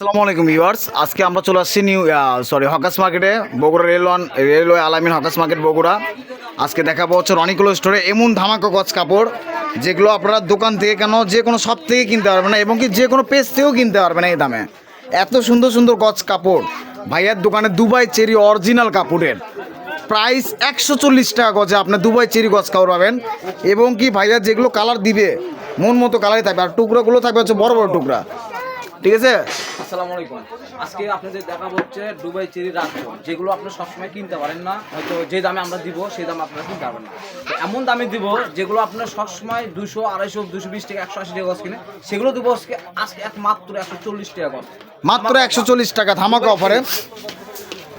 আসসালামু আলাইকুম ভিউয়ার্স। আজকে আমরা চলে আসছি নিউ সরি হকাস মার্কেটে Bogura রেলওয়ান railway Alamin hawkers market Bogura. আজকে দেখাবো হচ্ছে রনিকুলো স্টোরে এমন ধামাকা গছ কাপড়, যেগুলো আপনারা দোকান থেকে কেন যে কোনো শপ থেকে কিনতে পারবেন না, এবং কি যে কোনো পেজ থেকেও কিনতে পারবেন এই দামে। এত সুন্দর সুন্দর গছ কাপড়। ভাইয়ার দোকানে দুবাই চেরি অরিজিনাল কাপড়ের। প্রাইস একশো চল্লিশ টাকা গজে আপনার দুবাই চেরি গছ কাপড় পাবেন। এবং কি ভাইয়া যেগুলো কালার দিবে, মন মতো কালারই থাকবে। আর টুকরোগুলো থাকবে হচ্ছে বড় বড় টুকরা। ঠিক আছে? আসসালামু আলাইকুম। আজকে আপনাদের দেখাবো হচ্ছে দুবাই চেরি রাজ্য যেগুলো আপনি সবসময় কিনতে পারেন না হয়তো যে দামে আমরা দিব সেই দামে আপনারা কিনতে পারবেন না। এমন দামে দিব যেগুলো আপনার সবসময় দুশো আড়াইশো দুশো বিশ টাকা একশো আশি টাকা গছ কিনে সেগুলো দিব আজকে আজকে এক মাত্র একশো চল্লিশ টাকা গছ মাত্র একশো চল্লিশ টাকা ধামাকা অফারে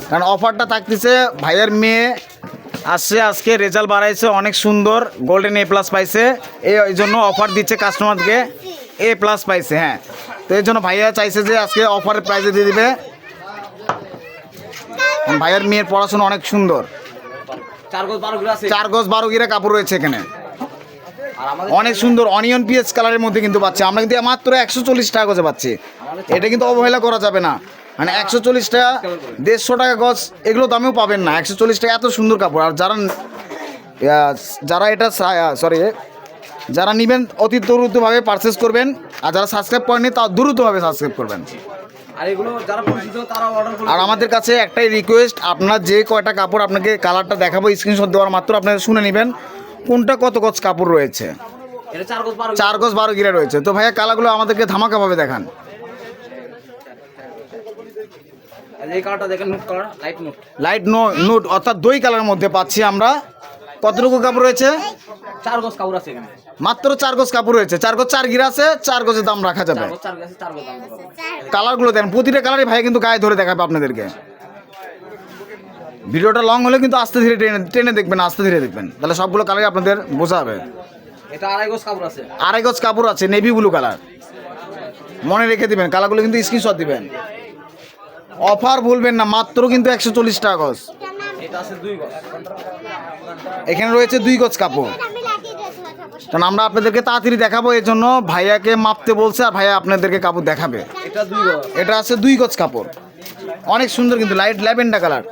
কারণ অফারটা থাকতেছে ভাইয়ের মেয়ে আসছে আজকে রেজাল্ট বাড়াইছে অনেক সুন্দর গোল্ডেন এ প্লাস পাইছে। এই জন্য অফার দিচ্ছে কাস্টমারকে এ প্লাস পাইছে হ্যাঁ। তো এর জন্য ভাইয়া চাইছে যে আজকে অফারের প্রাইজে দিয়ে দিবে। ভাইয়ের মেয়ের পড়াশোনা অনেক সুন্দর। চার গজ বারো গিরা কাপড় রয়েছে এখানে। অনেক সুন্দর অনিয়ন পিএস কালারের মধ্যে কিন্তু পাচ্ছি। আমরা কিন্তু মাত্র একশো চল্লিশ টাকা গজে পাচ্ছি। এটা কিন্তু অবহেলা করা যাবে না। মানে একশো চল্লিশ টাকা দেড়শো টাকা গজ এগুলো দামেও পাবেন না। একশো চল্লিশ টাকা এত সুন্দর কাপড়। আর যারা যারা এটা সরি যারা নেবেন অতি দ্রুতভাবে পারচেস করবেন। আর যারা সাবস্ক্রাইব করেনি তা দ্রুতভাবে সাবস্ক্রাইব করবেন। আর আমাদের কাছে একটাই রিকোয়েস্ট আপনার যে কয়টা কাপড় আপনাকে কালারটা দেখাবো স্ক্রিনশট দেওয়ার মাত্র আপনারা শুনে নেবেন কোনটা কত গজ কাপড় রয়েছে? চার গজ বারো গিরা রয়েছে। তো ভাইয়া কালাগুলো আমাদেরকে ধামাকাভাবে দেখান। লাইট নোট লাইট নুট অর্থাৎ দই কালারের মধ্যে পাচ্ছি আমরা। কতটুকু কাপড় রয়েছে? চার গজ কাপড় আছে এখানে। মাত্র চার গজ কাপড় রয়েছে। চার গজ চার গিরা আছে চার গজের দাম রাখা যাবে। কালারগুলো দেন প্রতিটা কালারই ভাই কিন্তু গায়ে ধরে দেখাবে আপনাদেরকে। ভিডিওটা লং হলে কিন্তু আস্তে ধীরে টেনে টেনে দেখবেন আস্তে ধীরে দেখবেন। তাহলে সবগুলো কালারই আপনাদের বোঝা হবে এটা আড়াই গজ কাপড় আছে। আড়াই গজ কাপড় আছে নেভি ব্লু কালার মনে রেখে দিবেন কালারগুলো কিন্তু স্ক্রিনশট দিবেন। অফার ভুলবেন না মাত্র কিন্তু একশো চল্লিশ টাকা গজ। এখানে রয়েছে দুই গজ কাপড়। কারণ আমরা আপনাদেরকে তাড়াতাড়ি দেখাবো এই জন্য ভাইয়াকে মাপতে বলছে আর ভাইয়া আপনাদেরকে কাপড় দেখাবে। এটা দুই আছে দুই গজ কাপড়। অনেক সুন্দর কিন্তু লাইট ল্যাভেন্ডার কালার।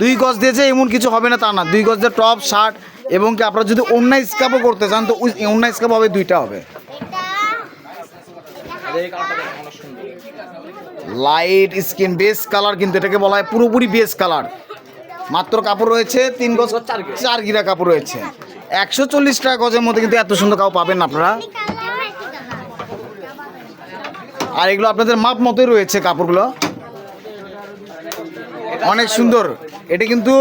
দুই গজ দিয়ে যে এমন কিছু হবে না তা না। দুই গজ দিয়ে টপ শার্ট এবং কি আপনারা যদি অন্য স্কাপও করতে চান তো অন্য স্কাপ হবে দুইটা হবে। লাইট স্কিন বেস কালার কিন্তু এটাকে বলা হয় পুরোপুরি বেস কালার। মাত্র কাপড় রয়েছে তিন গজ চার গিরা। কাপড় রয়েছে। একশো চল্লিশ টাকা গজের মধ্যে কিন্তু এত সুন্দর কাপড় পাবেন আপনারা। আর এগুলো আপনাদের মাপ মতোই রয়েছে কাপড়গুলো। অনেক সুন্দর। এটা কিন্তু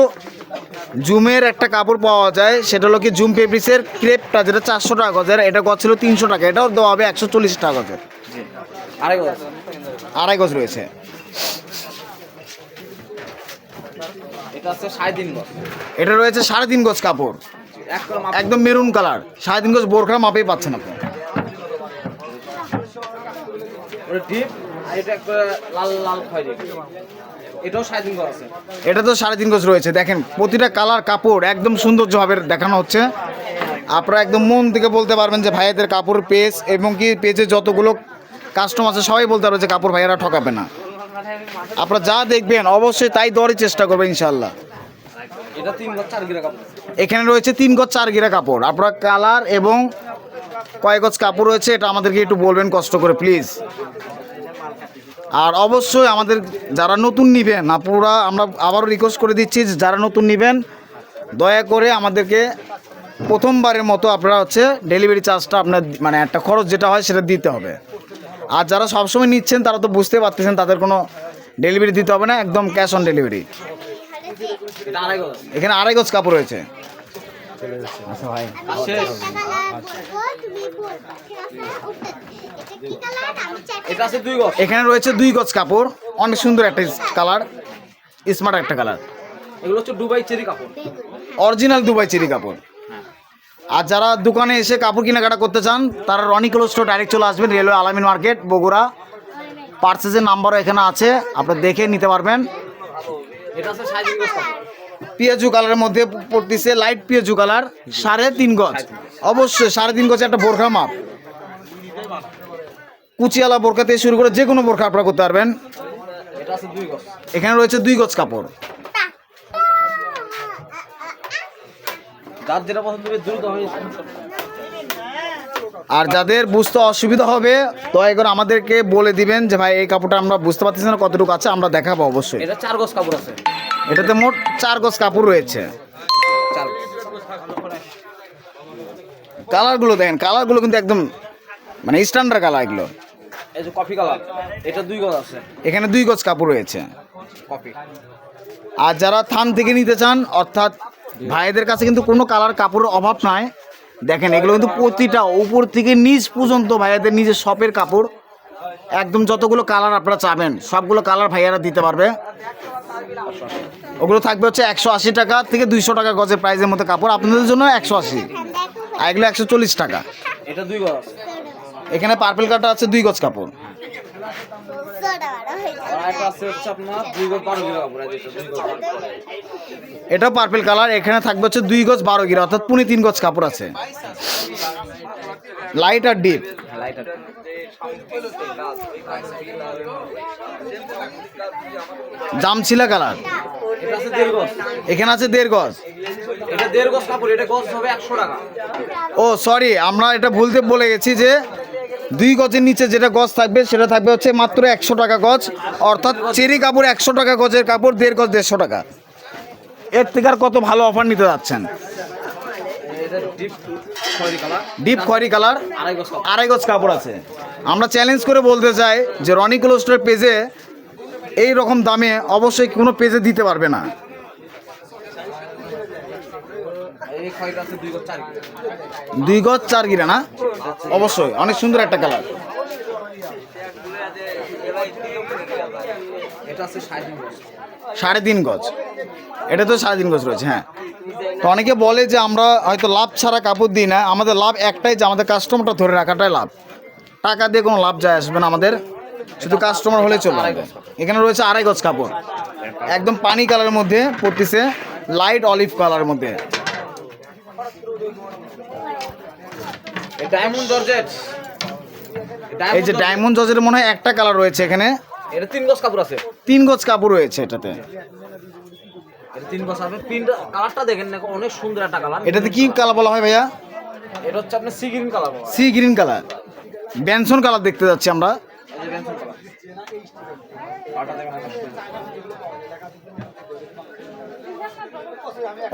জুমের একটা কাপড় পাওয়া যায়। সেটা হলো কি জুম ফেব্রিক্সের ক্রেপটা যেটা চারশো টাকা গজের এটা গজ ছিল তিনশো টাকা। এটাও দেওয়া হবে একশো চল্লিশ টাকা গজের। আড়াই গজ। আড়াই গজ রয়েছে। এটা আছে সাড়ে তিন গজ। এটা রয়েছে সাড়ে তিন গজ কাপড়। একদম মেরুন কালার। সাড়ে তিন গজ বোরখা মাপেই পাচ্ছেন আপনি। এটা তো সাড়ে তিন গজ রয়েছে। দেখেন প্রতিটা কালার কাপড় একদম সৌন্দর্যভাবে দেখানো হচ্ছে। আপনারা একদম মন থেকে বলতে পারবেন যে ভাইয়াদের কাপড় পেজ এবং কি পেজে যতগুলো কাস্টমার আছে সবাই বলতে পারবে যে কাপড় ভাইয়ারা ঠকাবে না। আপনারা যা দেখবেন অবশ্যই তাই দেওয়ারই চেষ্টা করবেন ইনশাল্লাহ এখানে রয়েছে তিন গজ চার গিরা কাপড়। আপনার কালার এবং কয় গজ কাপড় রয়েছে এটা আমাদেরকে একটু বলবেন কষ্ট করে প্লিজ। আর অবশ্যই আমাদের যারা নতুন নিবেন আপুরা আমরা আবারও রিকোয়েস্ট করে দিচ্ছি যারা নতুন নিবেন দয়া করে আমাদেরকে প্রথমবারের মতো আপনারা হচ্ছে ডেলিভারি চার্জটা আপনার মানে একটা খরচ যেটা হয় সেটা দিতে হবে। আর যারা সবসময় নিচ্ছেন তারা তো বুঝতে পারতেছেন তাদের কোনো ডেলিভারি দিতে হবে না একদম ক্যাশ অন ডেলিভারি এখানে আড়াই গজ কাপড় রয়েছে। আর শেষ এটা আছে দুই গজ। এখানে রয়েছে দুই গজ কাপড় অনেক সুন্দর একটা কালার স্মার্ট একটা কালার এগুলো হচ্ছে দুবাই চেরি কাপড়। অরিজিনাল দুবাই চেরি কাপড়। আর যারা দোকানে এসে কাপড় কেনাকাটা করতে চান, তারা রনি ক্লোজ স্টোর ডাইরেক্ট চলে আসবেন, রেলওয়ে আলামিন মার্কেট বগুড়া। পার্সেসের নাম্বারও এখানে আছে আপনারা দেখে নিতে পারবেন। পিয়াজু কালারের মধ্যে পড়তেছে লাইট পিয়াজু কালার সাড়ে তিন গজ। অবশ্যই সাড়ে তিন গজ একটা বোরখা মাপ। কুচিয়ালা বোরকা থেকে শুরু করে যে কোনো বোরখা আপনারা করতে পারবেন। এখানে রয়েছে দুই গজ কাপড়। যার যেটা পছন্দ হবে দ্রুত আর যাদের বুঝতে অসুবিধা হবে দয়া করে আমাদেরকে বলে দিবেন যে ভাই এই কাপড়টা আমরা বুঝতে পারতেছি না কতটুকু আছে আমরা দেখাবো অবশ্যই। এটা চার গজ কাপড় আছে। এটাতে মোট চার গজ কাপড় রয়েছে। কালারগুলো দেখেন কালারগুলো কিন্তু একদম মানে স্ট্যান্ডার্ড কালার এগুলো। এই যে কফি কালার এটা দুই গজ আছে। এখানে দুই গজ কাপড় রয়েছে। কফি। আর যারা থান থেকে নিতে চান অর্থাৎ ভাইদের কাছে কিন্তু কোনো কালার কাপড়ের অভাব নাই। দেখেন এগুলো কিন্তু প্রতিটা উপর থেকে নিচ পর্যন্ত ভাইয়াদের নিজের শপের কাপড়। একদম যতগুলো কালার আপনারা চাবেন সবগুলো কালার ভাইয়ারা দিতে পারবে। ওগুলো থাকবে হচ্ছে একশো আশি টাকা থেকে দুইশো টাকা গজের প্রাইজের মধ্যে কাপড়। আপনাদের জন্য একশো আশি। আর এগুলো একশো চল্লিশ টাকা। এটা দুই গজ। এখানে পার্পেল কাটা আছে দুই গজ কাপড়। এটা পার্পেল কালার এখানে থাকবে হচ্ছে দুই গজ বারো গিরা অর্থাৎ পুনে তিন গজ কাপড় আছে। লাইট আর ডিপ হ্যাঁ জামছিলা কালার। এখানে আছে দেড় গজ। এটা দেড় গজ কাপড় এটা গজ হবে একশো টাকা। ও সরি আমরা এটা ভুলতে বলে গেছি যে দুই গজের নিচে যেটা গজ থাকবে, সেটা থাকবে হচ্ছে মাত্র একশো টাকা গজ, অর্থাৎ চেরি কাপড় একশো টাকা, গজের কাপড় দেড় গজ দেড়শো টাকা। এর থেকে আর কত ভালো অফার নিতে যাচ্ছেন? ডিপ খয়েরি কালার, আড়াই গজ কাপড় আছে। আমরা চ্যালেঞ্জ করে বলতে চাই যে রনি ক্লোস্টের পেজে এই রকম দামে অবশ্যই কোনো পেজে দিতে পারবে না এই খয়েরিটা আছে দুই গজ চার গিরা। না? অবশ্যই অনেক সুন্দর একটা কালার। সাড়ে তিন গজ। এটা তো সাড়ে তিন গজ রয়েছে হ্যাঁ। তো অনেকে বলে যে আমরা হয়তো লাভ ছাড়া কাপড় দিই না আমাদের লাভ একটাই যে আমাদের কাস্টমারটা ধরে রাখাটাই লাভ। টাকা দিয়ে কোনো লাভ যায় আসবে না আমাদের শুধু কাস্টমার হলে চলে এখানে রয়েছে আড়াই গজ কাপড়। একদম পানি কালারের মধ্যে পড়তেছে লাইট অলিভ কালারের মধ্যে। ডায়মন্ড জর্জেট এই যে ডায়মন্ড জজের মনে হয় একটা কালার রয়েছে এখানে। এটা তিন গজ কাপড় আছে। তিন গজ কাপড় রয়েছে এটাতে। তিন গজ আছে। প্রিন্ট কালারটা দেখেন না অনেক সুন্দর একটা কালার এটাতে কি কালার বলা হয় ভাইয়া? এটা হচ্ছে আপনার sea green colour sea green colour ব্যানসন colour দেখতে যাচ্ছি আমরা।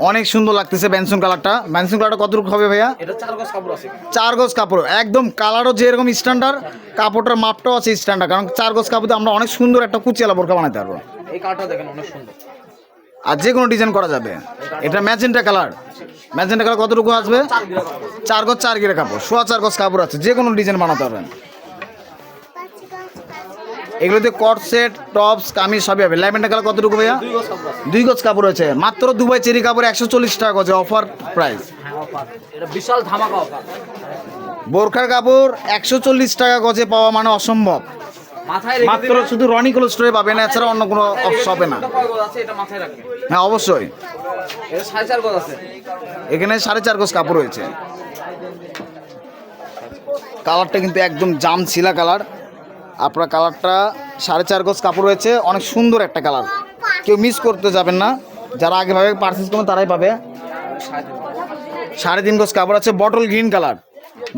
অনেক সুন্দর। লাগতেছে ব্যানসন কালারটা ব্যানসন কালারটা কতটুকু হবে ভাইয়া? এটা চার গজ কাপড় আছে। চার গজ কাপড়। একদম কালারও যেরকম স্ট্যান্ডার্ড কাপড়টার মাপটাও আছে স্ট্যান্ডার্ড কারণ চার গজ কাপড়ে আমরা অনেক সুন্দর একটা কুচিয়ালা বোরকা বানাতে পারব। এই কালারটা দেখেন অনেক সুন্দর। আর যে কোনো ডিজাইন করা যাবে। এটা ম্যাজেন্টা কালার ম্যাজেন্টা কালার কতটুকু আসবে? চার গজ চার গিরে কাপড়। সোয়া চার গজ কাপড় আছে। যে কোনো ডিজাইন বানাতে পারবেন। এগুলোতে সেট টপস কামিজ সবই হবে। ল্যাভেন্ডার কালার কতটুকু ভাইয়া? দুই গজ কাপড় আছে। মাত্র দুবাই চেরি কাপড় একশো চল্লিশ টাকা গজে অফার প্রাইস। হ্যাঁ অফার। বিশাল ধামাকা অফার। বোরখার কাপড় একশো চল্লিশ টাকা গজে পাওয়া মানে অসম্ভব। মাত্র শুধু রনি কোল্ড স্টোরে পাবেন এছাড়া অন্য কোনো হবে না। হ্যাঁ অবশ্যই। এখানে সাড়ে চার গজ কাপড় রয়েছে। কালারটা কিন্তু একদম জাম ছিলা কালার। আপনার কালারটা সাড়ে চার গজ কাপড় রয়েছে অনেক সুন্দর একটা কালার। কেউ মিস করতে যাবেন না যারা আগেভাবে পারচেস করবেন তারাই পাবে। সাড়ে তিন গজ। কাপড় আছে bottle green colour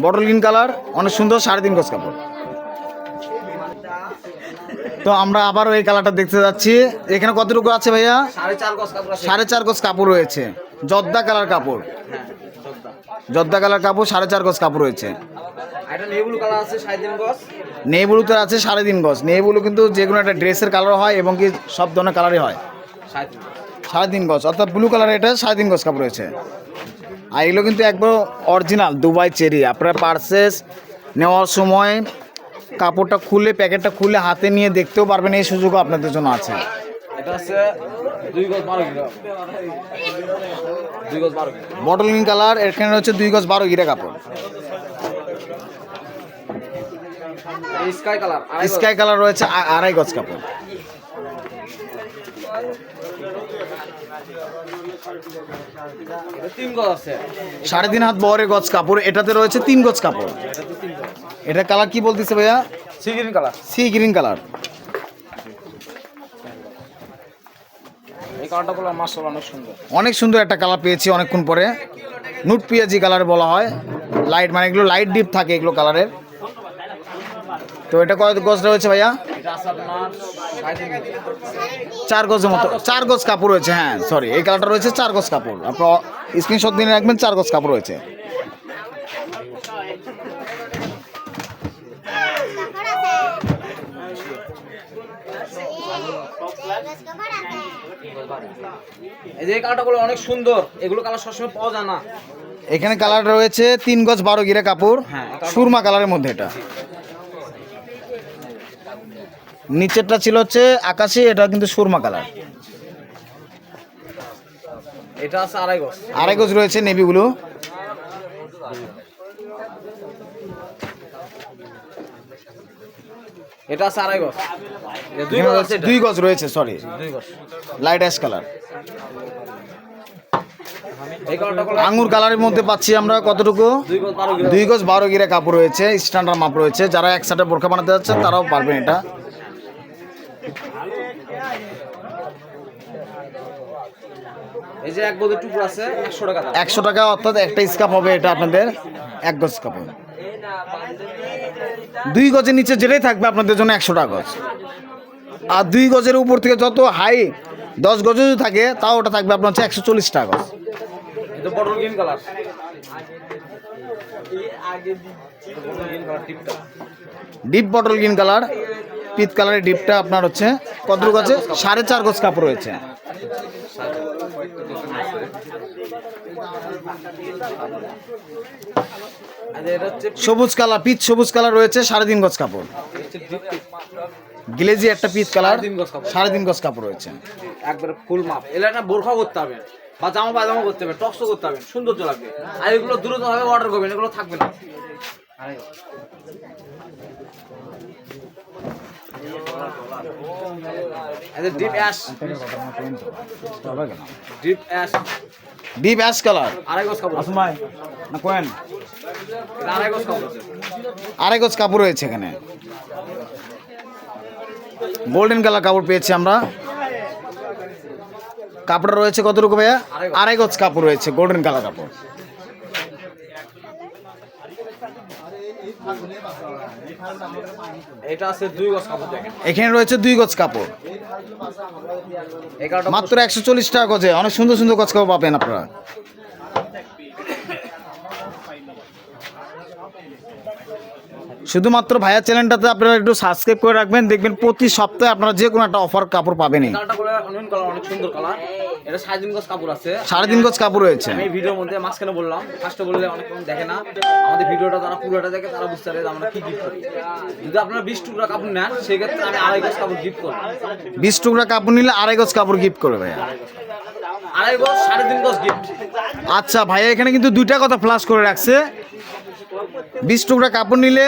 bottle green colour অনেক সুন্দর সাড়ে তিন গজ কাপড়। তো আমরা আবারও এই কালারটা দেখতে যাচ্ছি। এখানে কতটুকু আছে ভাইয়া? সাড়ে চার গজ কাপড় আছে। সাড়ে চার গজ কাপড় রয়েছে। জর্দা কালার কাপড়। হ্যাঁ জর্দা। কালার কাপড় সাড়ে চার গজ কাপড় রয়েছে। এটা নেভুল আছে সাড়ে তিন গজ নেইবুলু কিন্তু যে কোনো একটা ড্রেসের কালার হয় এবং কি সব ধরনের কালারই হয়। সাড়ে তিন গজ। অর্থাৎ ব্লু কালার এটা সাড়ে তিন গজ কাপড় রয়েছে। আর এগুলো কিন্তু একবার অরিজিনাল দুবাই চেরি। আপনারা পার্সেস নেওয়ার সময় কাপড়টা খুলে প্যাকেটটা খুলে হাতে নিয়ে দেখতেও পারবেন এই সুযোগও আপনাদের জন্য আছে। বটল কালার এখানে হচ্ছে দুই গজ বারো গিরা কাপড়। Sky colour. স্কাই কালার রয়েছে আড়াই গজ কাপড়। সাড়ে তিন হাত বহরের গজ কাপড় এটাতে রয়েছে তিন গজ কাপড়। এটা কালার কি বলতেছে ভাইয়া? Sea green colour sea green colour অনেক সুন্দর। একটা কালার পেয়েছি অনেকক্ষণ পরে। নুট পিয়াজি কালার বলা হয়। লাইট মানে এগুলো লাইট ডিপ থাকে এগুলো কালারের তো এটা কত গজ রয়েছে ভাইয়া। চার গজের মতো চার গজ কাপড় রয়েছে হ্যাঁ সরি এই কালারটা রয়েছে চার গজ কাপড়। আপনার স্ক্রিনশট দিয়ে রাখবেন চার গজ কাপড় রয়েছে। এই যে এই কালারটা অনেক সুন্দর এগুলো কালার সবসময় পাওয়া যায় না। এখানে কালার রয়েছে তিন গজ বারো গিরে কাপড় হ্যাঁ, সুরমা কালারের মধ্যে এটা। নিচেরটা ছিল হচ্ছে আকাশি এটা কিন্তু সুরমা কালার। এটা আছে আড়াই গজ। আড়াই গজ রয়েছে নেভিগুলো। এটা আছে আড়াই গজ। দুই গজ রয়েছে- সরি লাইট অ্যাশ কালার আঙ্গুর কালারের মধ্যে পাচ্ছি আমরা কতটুকু? দুই গজ বারো কিলো দুই গজ বারো গিরে কাপড় রয়েছে স্ট্যান্ডার্ড মাপ রয়েছে। যারা একসাথে বোরখা বানাতে যাচ্ছেন তারাও পারবেন এটা। এই যে এক গজের টুকরো আছে একশো টাকা একশো টাকা অর্থাৎ একটা স্কাপ হবে এটা আপনাদের এক গজ কাপড় দুই গজের নিচে যেটাই থাকবে আপনাদের জন্য একশো টাকা গজ। আর দুই গজের উপর থেকে যত হাই দশ গজ যদি থাকে তাও ওটা থাকবে আপনার হচ্ছে একশো চল্লিশ টাকা গজ ডিপ বটল গ্রিন কালার পিত কালারের ডিপটা আপনার হচ্ছে কতটুকু আছে? সাড়ে চার গজ কাপড় রয়েছে আর এটা হচ্ছে সবুজ কালার পিচ সবুজ কালার রয়েছে সাড়ে তিন গজ কাপড়। গিলেজি একটা পিচ কালার সাড়ে তিন গজ কাপড়। রয়েছে। একবারে ফুল মাপ। এলে বোরখা করতে হবে বা জামা পায়জামা করতে হবে টক্সও করতে হবে সুন্দর লাগবে। আর এগুলো দ্রুতভাবে অর্ডার করবেন এগুলো থাকবে না। Deep ash deep ash deep ash colour আড়াই কাপড় আসমাই না কোয়েন। আড়াই গজ কাপড় আড়াই গজ কাপড় রয়েছে এখানে। গোল্ডেন কালার কাপড় পেয়েছি আমরা। কাপড় রয়েছে কতটুকু ভাইয়া? আড়াই গজ। কাপড় রয়েছে গোল্ডেন কালার কাপড়। এটা আছে দুই গজ কাপড় এখানে রয়েছে দুই গজ কাপড়। মাত্র একশো চল্লিশ টাকা গজে। অনেক সুন্দর সুন্দর গজ কাপড় পাবেন আপনারা। শুধুমাত্র ভাইয়া চ্যানেলটাতে আপনারা একটু সাবস্ক্রাইব করে রাখবেন দেখবেন প্রতি সপ্তাহে আপনারা যে কোনো একটা অফার কাপড় পাবেন। সাড়ে তিন গজ কাপড় রয়েছে। আমি ভিডিওর মধ্যে মাঝখানে বললাম ফার্স্টে বললে অনেক দেখে না। আমাদের ভিডিওটা যারা পুরোটা দেখে তারা বুঝতে পারে আমরা কি গিফট করি। যদি আপনারা বিশ টুকরা কাপড় নেন সেক্ষেত্রে আমি আড়াই গজ কাপড় গিফট করব। বিশ টুকরা কাপড় নিলে আড়াই গজ কাপড় গিফট করবে ভাইয়া। আড়াই গজ সাড়ে তিন গজ গিফট আচ্ছা ভাইয়া এখানে কিন্তু দুইটা কথা ফ্লাশ করে রাখছে। বিশ টুকরা কাপড় নিলে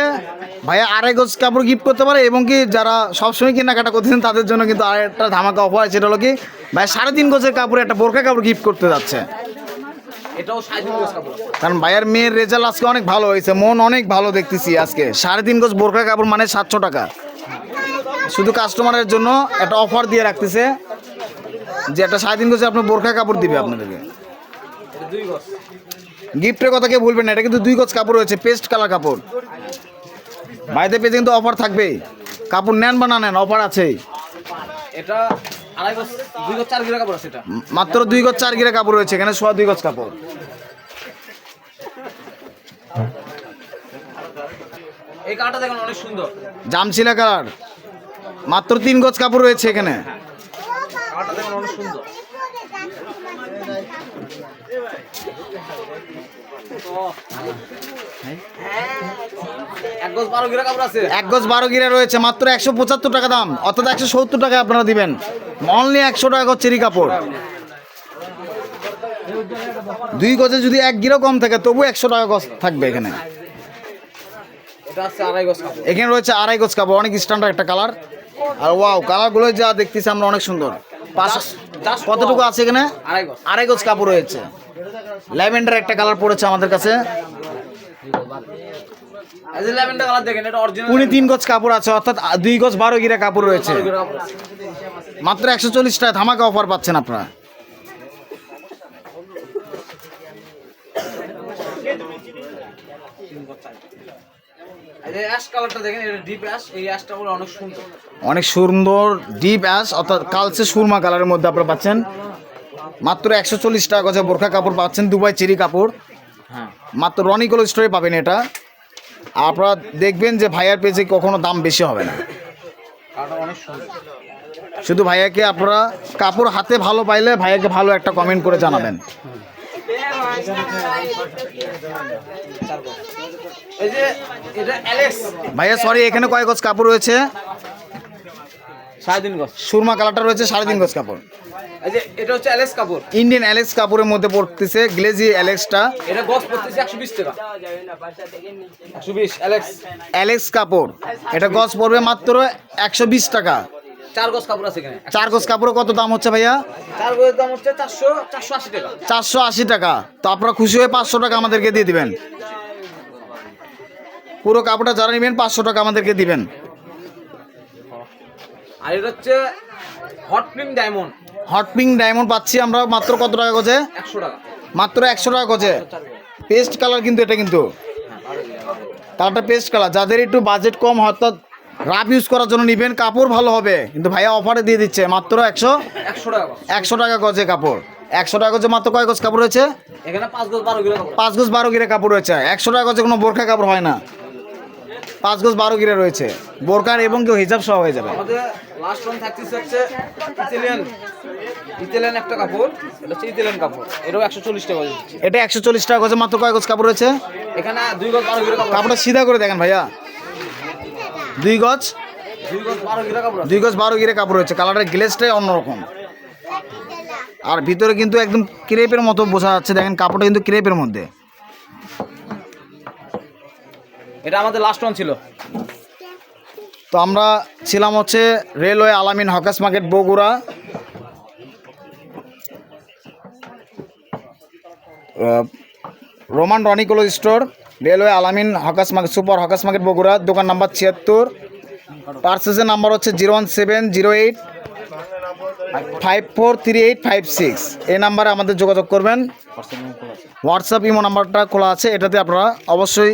ভাইয়া আড়াই গজ কাপড় গিফট করতে পারে এবং কি যারা সবসময় কেনাকাটা করতেছেন তাদের জন্য কিন্তু আরেকটা ধামাকা অফার আছে। সেটা হলো কি ভাই সাড়ে তিন গজের কাপড় একটা বোরকা কাপড় গিফট করতে যাচ্ছে। কারণ ভাইয়ার মেয়ের রেজাল্ট আজকে অনেক ভালো হয়েছে মন অনেক ভালো দেখতেছি আজকে। সাড়ে তিন গজ বোরকা কাপড় মানে সাতশো টাকা। শুধু কাস্টমারের জন্য একটা অফার দিয়ে রাখতেছে যে একটা সাড়ে তিন গজে আপনার বোরকা কাপড় দিবে আপনাদেরকে। দুই গজ। গিফটের কথা কেউ বলবেন না এটা কিন্তু দুই গজ কাপড় রয়েছে পেস্ট কালার কাপড়। ভাইদের পেজে কিন্তু অফার থাকবেই। কাপড় নেন বা না নেন অফার আছে এটা। মাত্র দুই গজ চার গিরা কাপড় রয়েছে এখানে সোয়া দুই গজ কাপড়। এই কালারটা দেখুন অনেক সুন্দর। জামছিলা কালার। মাত্র তিন গজ কাপড় রয়েছে এখানে। কালারটা দেখুন অনেক সুন্দর। এক গজ বারো গিরা রয়েছে মাত্র একশো পঁচাত্তর টাকা দাম। অর্থাৎ একশো সত্তর টাকা আপনারা দিবেন। অনলি একশো টাকা চেরি কাপড়। দুই গজে যদি এক গিরো কম থাকে তবু একশো টাকা গজ থাকবে এখানে। আড়াই গজ কাপড়। এখানে রয়েছে আড়াই গজ কাপড় অনেক স্ট্যান্ডার্ড একটা কালার আর ওয়াও কালারগুলো যা দেখতেছি আমরা অনেক সুন্দর। পাঁচ কতটুকু আছে এখানে? আড়াই গজ। কাপড় রয়েছে। ল্যাভেন্ডার একটা কালার পড়েছে আমাদের কাছে। পুনে তিন গজ কাপড় আছে অর্থাৎ দুই গজ বারো গিরা কাপড় রয়েছে। মাত্র একশো চল্লিশ টাকা ধামাকা অফার পাচ্ছেন আপনারা। এই অ্যাশ কালারটা দেখেন এটা ডিপ অ্যাশ এই অ্যাশটা বলে অনেক সুন্দর। অনেক সুন্দর ডিপ অ্যাশ অর্থাৎ কালচে সুরমা কালারের মধ্যে আপনারা পাচ্ছেন। মাত্র একশো চল্লিশ টাকা গজে বোরখা কাপড় পাচ্ছেন দুবাই চেরি কাপড়। হ্যাঁ। মাত্র রনিকল স্টোরে পাবেন এটা। আপনারা দেখবেন যে ভাইয়ার পেজে কখনো দাম বেশি হবে না। শুধু ভাইয়াকে আপনারা কাপড় হাতে ভালো পাইলে ভাইয়াকে ভালো একটা কমেন্ট করে জানাবেন। ভাইয়া সরি এখানে কয় গজ কাপড় রয়েছে? সাড়ে তিন গজ। সুরমা কালারটা রয়েছে সাড়ে তিন গজ কাপড়। এটা হচ্ছে অ্যালেক্স কাপড়। ইন্ডিয়ান অ্যালেক্স কাপড়ের মধ্যে পড়তেছে গ্লেজি অ্যালেক্সটা এটা গজ পড়তেছে একশো বিশ টাকা। একশো বিশ অ্যালেক্স অ্যালেক্স কাপড় এটা গজ পড়বে মাত্র একশো বিশ টাকা। চার গজ কাপড় আছে এখানে। চার গজ কাপড় কত দাম হচ্ছে ভাইয়া? চার গজের দাম হচ্ছে চারশো চারশো আশি টাকা। চারশো আশি টাকা। তো আপনারা খুশি হয়ে পাঁচশো টাকা আমাদেরকে দিয়ে দিবেন। পুরো কাপড়টা যারা নেবেন পাঁচশো টাকা আমাদেরকে দিবেন। আর এটা হচ্ছে hot pink diamond hot pink diamond পাচ্ছি আমরা মাত্র কত টাকা গজে? একশো টাকা। মাত্র একশো টাকা গজে। পেস্ট কালার কিন্তু এটা কিন্তু। কালারটা পেস্ট কালার যাদের একটু বাজেট কম হয় অর্থাৎ রাফ ইউজ করার জন্য নেবেন কাপড় ভালো হবে। কিন্তু ভাইয়া অফারে দিয়ে দিচ্ছে মাত্র একশো। একশো টাকা একশো টাকা গজে কাপড়। একশো টাকা গজে মাত্র কয় গজ কাপড় রয়েছে? এখানে পাঁচ গজ বারো কাপড়। পাঁচ গজ বারো গিরে কাপড় রয়েছে। একশো টাকা গজে কোনো বোরখা কাপড় হয় না। পাঁচ গজ বারো গিরে রয়েছে। বোরকার এবং কেউ হিজাব সহ হয়ে যাবে। আমাদের লাস্ট ওয়ান থাকতেছে হচ্ছে ইতালিয়ান ইতালিয়ান একটা কাপড় এটা হচ্ছে ইতালিয়ান কাপড়। এটাও একশো চল্লিশ টাকা এটা একশো চল্লিশ টাকা গজে মাত্র কয় গজ কাপড় রয়েছে? এখানে দুই গজ বারো কিলো কাপড়টা সিধা করে দেখেন ভাইয়া। দুই গজ? দুই গজ বারো গিরে কাপড় রয়েছে। কালারের গ্লেসটাই অন্যরকম। আর ভিতরে কিন্তু একদম ক্রেপের মতো বোঝা যাচ্ছে। দেখেন কাপড়টা কিন্তু ক্রেপের মধ্যে। এটা আমাদের লাস্ট ওয়ান ছিল। তো আমরা ছিলাম হচ্ছে railway Alamin hawkers market Bogura. Roman রনিকোলো store railway Alamin hawkers market super hawkers market Bogura দোকান নাম্বার ছিয়াত্তর। পার্সেসের নাম্বার হচ্ছে zero one seven zero eight five four three eight five six. এই নাম্বারে আমাদের যোগাযোগ করবেন। হোয়াটসঅ্যাপ ইমো নাম্বারটা খোলা আছে। এটাতে আপনারা অবশ্যই